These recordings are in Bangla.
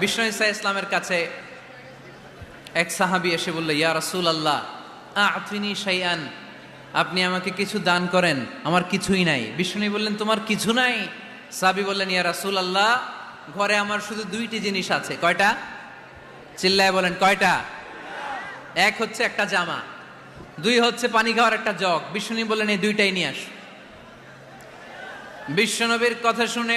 বিষ্ণু ইসা ইসলামের কাছে এক সাহাবি এসে বলল, ইয়া রাসূল আল্লাহ শাইআন, আপনি আমাকে কিছু দান করেন, আমার কিছুই নাই। বিষ্ণু বললেন, তোমার কিছু নাই? সাহাবি বললেন, ইয়া রাসূল আল্লাহ ঘরে আমার শুধু দুইটি জিনিস আছে। কয়টা? চিল্লায় বলেন, কয়টা? এক হচ্ছে একটা জামা, দুই হচ্ছে পানি খাওয়ার একটা জগ। বিষ্ণু বললেন, এই দুইটাই নিয়ে আস। বিশ্বনবীর কথা শুনে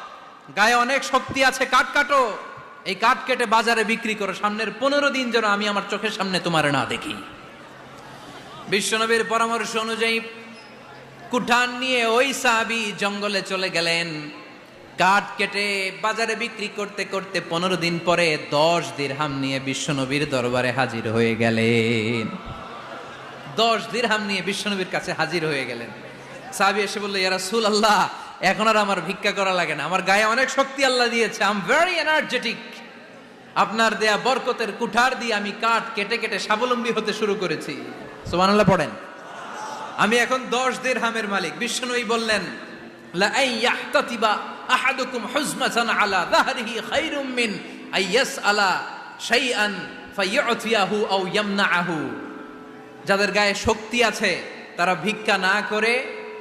গায়ে অনেক শক্তি আছে কাঠ কাটো। এই কাঠ কেটে বাজারে বিক্রি করো, সামনের পনেরো দিন যেন আমি আমার চোখের সামনে তোমার না দেখি। বিশ্বনবীর পরামর্শ অনুযায়ী কুঠান নিয়ে ওই সাহাবি জঙ্গলে চলে গেলেন। কাঠ কেটে বাজারে বিক্রি করতে করতে পনেরো দিন পরে দশ দিরহাম নিয়ে বিশ্বনবীর দরবারে হাজির হয়ে গেলেন। দশ দিরহাম নিয়ে বিশ্বনবীর কাছে হাজির হয়ে গেলেন। সাহাবি এসে বলল ইয়ারা সুল আল্লাহ এখন আর আমার ভিক্ষা করা লাগে না। আমার গায়ে অনেক শক্তি আল্লাহ দিয়েছে। আম ভেরি এনার্জেটিক আপনার দেয়া বরকতের কুঠার দিয়ে আমি কাঠ কেটে কেটে স্বাবলম্বী হতে শুরু করেছি। সুবহানাল্লাহ, পড়েন। আমি এখন দশ দের হামের মালিক। বিষ্ণুই বললেন আই আহাদুকুম হুজমাতান আলা যাহরিহি খায়রুম মিন আইয়াস আলা শাইআন ফায়ুতিয়াহু আও ইয়ামনাহু যাদের গায়ে শক্তি আছে, তারা ভিক্ষা না করে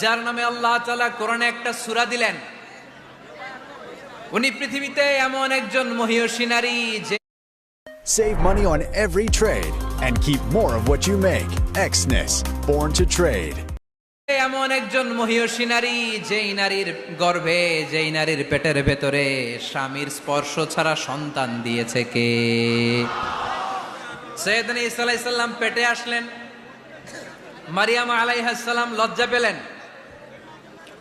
যার নামে আল্লাহ তাআলা কোরআনে একটা সূরা দিলেন উনি পৃথিবীতে এমন একজন মহিয়সী নারী যে Save money on every trade and keep more of what you make. Xness, born to trade. এমন একজন মহিয়সী নারী যেই নারীর গর্ভে যেই নারীর পেটের ভেতরে স্বামীর স্পর্শ ছাড়া সন্তান দিয়েছে কে সৈয়দনা ঈসা আলাইহিস পেটে আসলেন মারিয়াম আলাইহাস সালাম লজ্জা পেলেন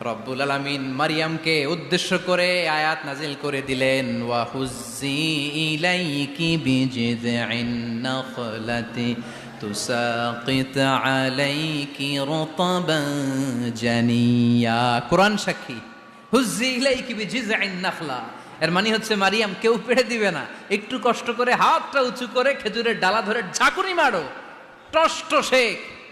রব্বুল আলামিন মারিয়ামকে উদ্দেশ্য করে আয়াত নাজিল করে দিলেন জানিয়া। কোরআন সাক্ষী নাখলা। এর মানে হচ্ছে মারিয়াম কেউ পেড়ে দিবে না। একটু কষ্ট করে হাতটা উঁচু করে খেজুরের ডালা ধরে ঝাঁকুনি মারো। টষ্ট সে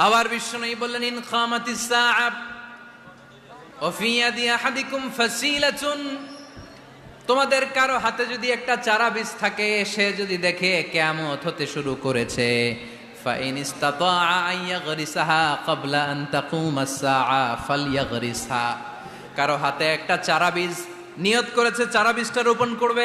আবার বিশ্ব নেই বললেন ইন খামাতিস সাআব وفي يد أحدكم فسيلة তোমাদের কারো হাতে যদি একটা চারা বীজ থাকে সে যদি দেখে কেমত হতে শুরু করেছে فإن استطاع أن يغرسها قبل أن تقوم الساعة فليغرسها কারো হাতে একটা চারা বীজ নিয়ত করেছে চারা বীজটা রোপণ করবে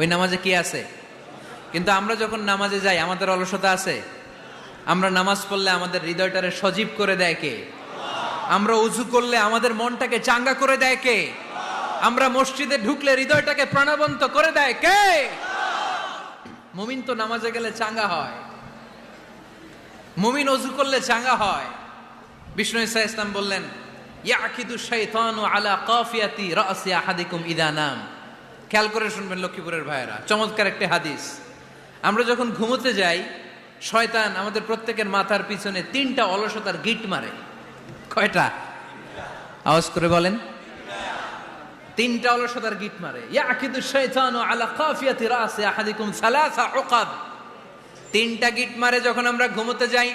ওই নামাজে কি আছে? কিন্তু আমরা যখন নামাজে যাই, আমাদের অলসতা আছে? আমরা নামাজ পড়লে আমাদের হৃদয়টারে সজীব করে দেয় কে? আমরা উজু করলে আমাদের মনটাকে চাঙ্গা করে দেয় কে? আমরা মসজিদে ঢুকলে হৃদয়টাকে প্রাণবন্ত করে দেয় কে? মুমিন তো নামাজে গেলে চাঙ্গা হয়। মুমিন অজু করলে চাঙ্গা হয়। বিষ্ণু ইসা ইসলাম বললেন, ইয়াকিদু শাইতানু আলা কাফিয়াতি রাসি আহাদিকুম ইদা নাম। খেয়াল করে শুনবেন, লক্ষ্মীপুরের ভাইয়েরা। চমৎকার একটি হাদিস। আমরা যখন ঘুমোতে যাই, শয়তান আমাদের প্রত্যেকের মাথার পিছনে তিনটা অলসতার গিট মারে। কয়টা? আওয়াজ করে বলেন। তিনটা অলসতার গিট মারে। ইয়াকিদু শাইতানু আলা কাফিয়াতি রাসি আহাদিকুম সালাসা উকাদ। তিনটা গিট মারে যখন আমরা ঘুমোতে যাই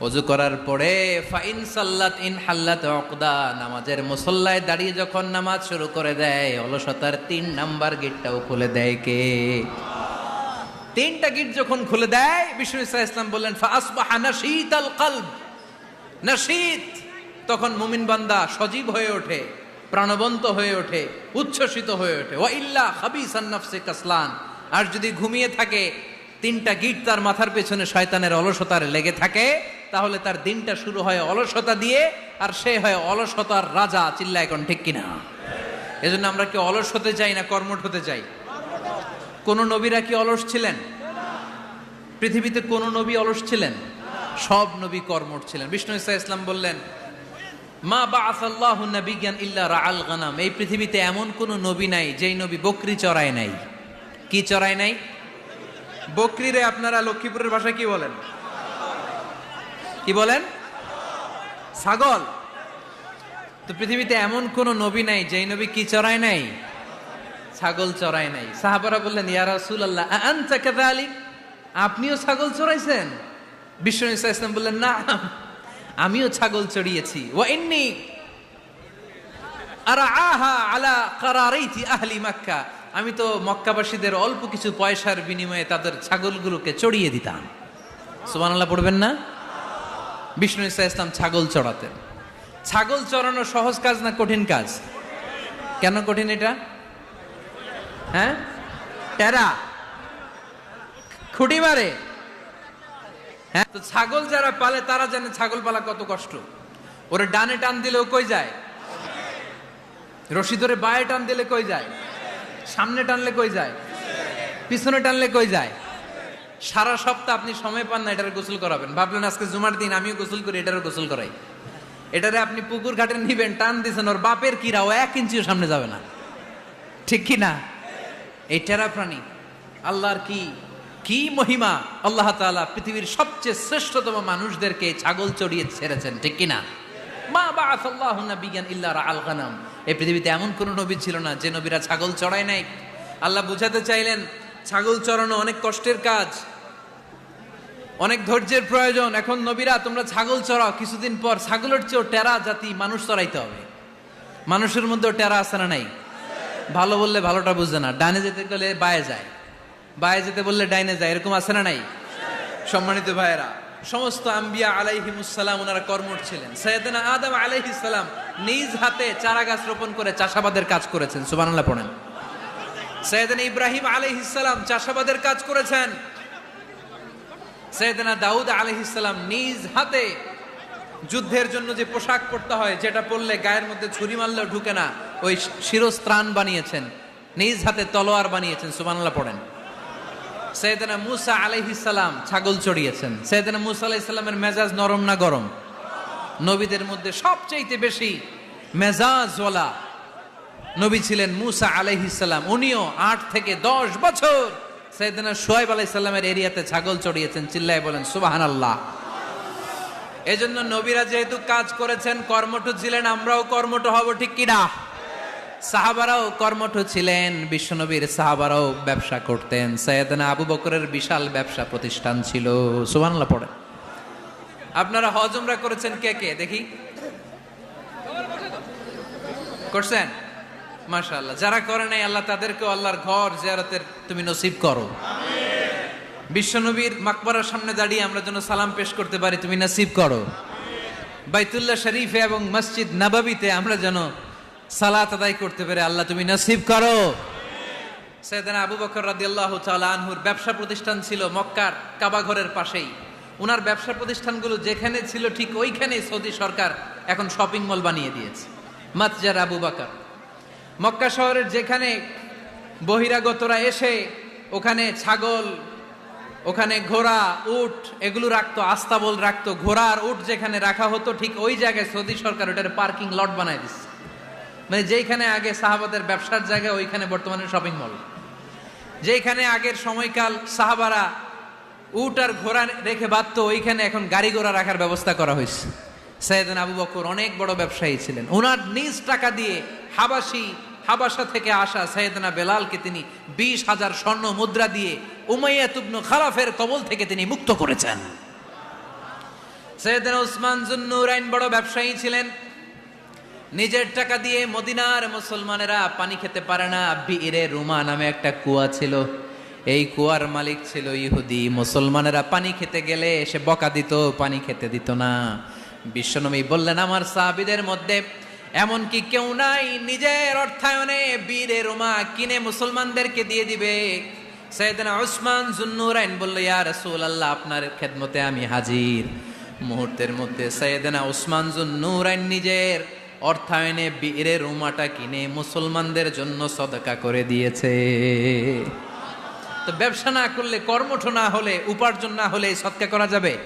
অজু করার পরে, ফাইন সাল্লাত ইন হাল্লাত উকদা নামাজের মুসল্লায় দাঁড়িয়ে যখন নামাজ শুরু করে দেয়, অলসতার তিন নাম্বার গেটটাও খুলে দেয় কে? তিনটা গিট যখন খুলে দেয়, বিষ্ণু ইসা ইসলাম বললেন ফাসবাহা আল কলব। নাশীত, তখন মুমিন বান্দা সজীব হয়ে ওঠে, প্রাণবন্ত হয়ে ওঠে, উচ্ছ্বসিত হয়ে ওঠে। ওয়া ইল্লা খাবিসান নাফসে কাসলান। আর যদি ঘুমিয়ে থাকে, তিনটা গিট তার মাথার পেছনে শয়তানের অলসতার লেগে থাকে তাহলে তার দিনটা শুরু হয় অলসতা দিয়ে, আর সে হয় অলসতার রাজা চিল্লা এখন ঠিক কিনা? এজন্য আমরা কি অলস হতে চাই না কর্মঠ হতে চাই? কোন নবীরা কি অলস ছিলেন? পৃথিবীতে কোন নবী অলস ছিলেন? সব নবী কর্মঠ ছিলেন। বিষ্ণু ইসা ইসলাম বললেন, মা বা আসাল্লাহ বিজ্ঞান ইল্লা রাআল গানাম। এই পৃথিবীতে এমন কোন নবী নাই যেই নবী বকরি চড়ায় নাই। কি চড়ায় নাই? বকরিরে আপনারা লক্ষ্মীপুরের ভাষায় কি বলেন? কি বলেন? ছাগল। তো পৃথিবীতে এমন কোন নবী নাই, যেই নবী কি চড়ায় নাই? ছাগল চড়ায় নাই। সাহাবারা বললেন, ইয়া রাসূলুল্লাহ আনতা কাযালিক? আপনিও ছাগল চড়াইছেন? বিষ্ণু ইসা ইসলাম বললেন না আমিও ছাগল চড়িয়েছি। ওয়া ইন্নি আরাআহা আলা আমি তো মক্কাবাসীদের অল্প কিছু পয়সার বিনিময়ে তাদের ছাগলগুলোকে চড়িয়ে দিতাম। সুবহানাল্লাহ, পড়বেন না? বিষ্ণু ইসা ইসলাম ছাগল চড়াতেন ছাগল চড়ানো সহজ কাজ না কঠিন কাজ? কেন কঠিন এটা? হ্যাঁ? টেরা। খুঁটি মারে। হ্যাঁ? তো ছাগল যারা পালে, তারা জানে ছাগল পালা কত কষ্ট। ওরে ডানে টান দিলেও কই যায়? রশি ধরে বায়ে টান দিলে কই যায়? সামনে টানলে কই যায়? পিছনে টানলে কই যায়? সারা সপ্তাহ আপনি সময় পান না, এটার গোসল করাবেন। ভাবলেন আজকে জুমার দিন, আমিও গোসল করি, এটারও গোসল করাই। এটারে আপনি পুকুর ঘাটে নিবেন, টান দিছেন, ওর বাপের কিরা ও এক ইঞ্চিও সামনে যাবে না। ঠিক কি না? এই টেরা প্রাণী, আল্লাহর কি কি মহিমা, আল্লাহ তাআলা পৃথিবীর সবচেয়ে শ্রেষ্ঠতম মানুষদেরকে ছাগল চড়িয়ে ছেড়েছেন, ঠিক কি না? মা বাআসাল্লাহু নাবিয়ান ইল্লা রাআল গানাম। এই পৃথিবীতে এমন কোন নবী ছিল না, যে নবীরা ছাগল চড়ায় নাই। আল্লাহ বুঝাতে চাইলেন ছাগল চড়ানো অনেক কষ্টের কাজ, অনেক ধৈর্যের প্রয়োজন। এখন নবীরা, তোমরা ছাগল চড়াও, কিছুদিন পর ছাগলের চেয়েও টেরা জাতি মানুষ চড়াইতে হবে। মানুষের মধ্যেও টেরা আছে না নাই? ভালো বললে ভালোটা বুঝে না। ডানে যেতে গেলে বায়ে যায়। বায়ে যেতে বললে ডাইনে যায়। এরকম আছে না নাই? সম্মানিত ভাইয়েরা, সমস্ত আম্বিয়া আলাইহিমুসালাম ওনারা কর্মঠ ছিলেন। সৈয়দনা আদম আলাইহিসালাম নিজ হাতে চারা গাছ রোপণ করে চাষাবাদের কাজ করেছেন। সুবহানাল্লাহ পড়েন। সৈয়দনা ইব্রাহিম আলাইহিসালাম চাষাবাদের কাজ করেছেন। সৈয়দনা দাউদ আলাইহিসালাম নিজ হাতে যুদ্ধের জন্য যে পোশাক পরতে হয়, যেটা পরলে গায়ের মধ্যে ছুরি মারলেও ঢুকে না, ওই শিরস্ত্রাণ বানিয়েছেন। নিজ হাতে তলোয়ার বানিয়েছেন, সুবহানাল্লাহ পড়েন। সৈয়দনা মুসা আলাইহিসালাম ছাগল চড়িয়েছেন। সৈয়দনা মুসা আলাইহিসাল্লামের মেজাজ নরম না গরম? নবীদের মধ্যে সবচাইতে বেশি মেজাজওয়ালা নবী ছিলেন মুসা আলাইহিসাল্লাম উনিও আট থেকে দশ বছর সৈয়দনা সোয়াইব আলাইসাল্লামের এরিয়াতে ছাগল চড়িয়েছেন, চিল্লায় বলেন সুবাহান আল্লাহ এজন্য নবীরা যেহেতু কাজ করেছেন, কর্মঠ ছিলেন, আমরাও কর্মঠ হব, ঠিক কিনা? সাহাবারাও কর্মঠ ছিলেন, বিশ্বনবীর সাহাবারাও ব্যবসা করতেন। সৈয়দনা আবু বকরের বিশাল ব্যবসা প্রতিষ্ঠান ছিল। সুবহানাল্লাহ পড়ে আপনারা হজমরা করেছেন কে কে? দেখি। করছেন? মাশাআল্লাহ। যারা করে নাই আল্লাহ তাদেরকে আল্লাহর ঘর জিয়ারতের তুমি নসিব করো। বিশ্বনবীর মাকবরার সামনে দাঁড়িয়ে আমরা যেন সালাম পেশ করতে পারি তুমি নসিব করো। বাইতুল্লাহ শরীফে এবং মসজিদ নাবাবিতে আমরা যেন সালাত আদায় করতে পারে আল্লাহ তুমি নসিব করো। সৈয়দানা আবু বকর রাদিয়াল্লাহু তাআলা আনহুর ব্যবসা প্রতিষ্ঠান ছিল মক্কার কাবা ঘরের পাশেই। ওনার ব্যবসা প্রতিষ্ঠানগুলো যেখানে ছিল ঠিক ওইখানে সৌদি সরকার এখন শপিং মল বানিয়ে দিয়েছে। মাতজার আবু বকর। মক্কা শহরের যেখানে বহিরাগতরা এসে, ওখানে ছাগল, ওখানে ঘোড়া, উট, এগুলো রাখতো, আস্তাবল রাখতো, ঘোড়া আর উট যেখানে রাখা হতো, ঠিক ওই জায়গায় সৌদি সরকার ওটার পার্কিং লট বানায় দিচ্ছে। মানে যেখানে আগে সাহাবাদের ব্যবসার জায়গা, ওইখানে বর্তমানে শপিং মল। যেখানে আগের সময়কাল সাহাবারা উট আর ঘোড়া রেখে বাঁধত, ওইখানে এখন গাড়ি ঘোড়া রাখার ব্যবস্থা করা হয়েছে। সৈয়দিন আবু বকর অনেক বড় ব্যবসায়ী ছিলেন। ওনার নিজ টাকা দিয়ে হাবাসি হাবাসা থেকে আসা সৈয়দনা বেলালকে তিনি বিশ হাজার স্বর্ণ মুদ্রা দিয়ে উমাইয়া তুবনু খারাফের কবল থেকে তিনি মুক্ত করেছেন। সৈয়দনা উসমান জুন্নুরাইন বড় ব্যবসায়ী ছিলেন। নিজের টাকা দিয়ে মদিনার মুসলমানেরা পানি খেতে পারে না। বীরে রুমা নামে একটা কুয়া ছিল। এই কুয়ার মালিক ছিল ইহুদি। মুসলমানেরা পানি খেতে গেলে সে বকা দিত, পানি খেতে দিত না। বিশ্বনবী বললেন, আমার সাহাবিদের মধ্যে এমন কি কেউ নাই নিজের অর্থায়নে বীরে রুমা কিনে মুসলমানদেরকে দিয়ে দিবে। সৈয়দনা উসমান জুন্নুরাইন বলল, ইয়া রাসূলুল্লাহ, আপনার খেদমতে আমি হাজির। মুহূর্তের মধ্যে সৈয়দনা উসমান জুন্নুরাইন নিজের অর্থায়নে বীরের রুমাটা কিনে মুসলমানদের জন্য সদকা করে দিয়েছে। তো ব্যবসা না করলে, কর্মঠ না হলে, উপার্জন না হলে সৎকা করা যাবে?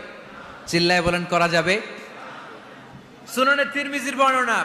চিল্লায় বলেন, করা যাবে? সুনানের তিরমিজির বর্ণনা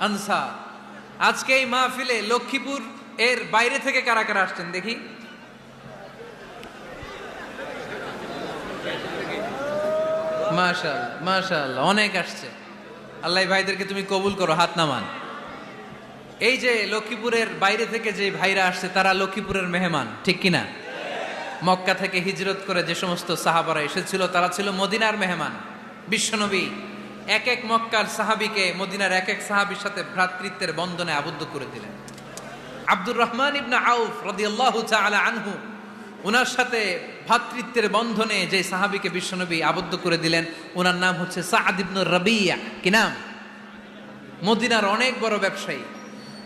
আনসার। আজকে এই মাহফিলে লক্ষ্মীপুর এর বাইরে থেকে কারা কারা আসছেন দেখি। মাশাল মাশাল, অনেক আসছে। আল্লাহ ভাইদেরকে তুমি কবুল করো, হাত নামান। এই যে লক্ষ্মীপুরের বাইরে থেকে যে ভাইরা আসছে, তারা লক্ষ্মীপুরের মেহমান, ঠিক কিনা? মক্কা থেকে হিজরত করে যে সমস্ত সাহাবারা এসেছিল, তারা ছিল মদিনার মেহমান, বিশ্বনবী। এক এক মক্কার সাহাবিকে মদিনার এক এক সাহাবির সাথে ভ্রাতৃত্বের বন্ধনে আবদ্ধ করে দিলেন। আব্দুর রহমান ইবনা আউফ রাদিয়াল্লাহু তাআলা আনহু ওনার সাথে ভ্রাতৃত্বের বন্ধনে যে সাহাবিকে বিশ্বনবী আবদ্ধ করে দিলেন ওনার নাম হচ্ছে সাআদ ইবনু রাবিয়া। কি নাম? মদিনার অনেক বড় ব্যবসায়ী।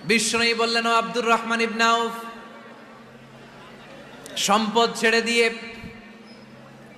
বিশ্বনবী বললেন আব্দুর রহমান ইবনা আউফ, সম্পদ ছেড়ে দিয়ে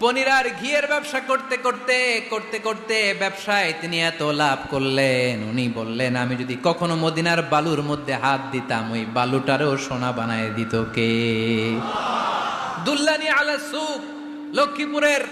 পনির আর ঘিয়ের ব্যবসা করতে করতে করতে করতে ব্যবসায় তিনি এত লাভ করলেন। উনি বললেন, আমি যদি কখনো মদিনার বালুর মধ্যে হাত দিতাম, ওই বালুটারও সোনা বানায় দিত কে? দুল্লানি আলা সুক লক্ষ্মীপুরের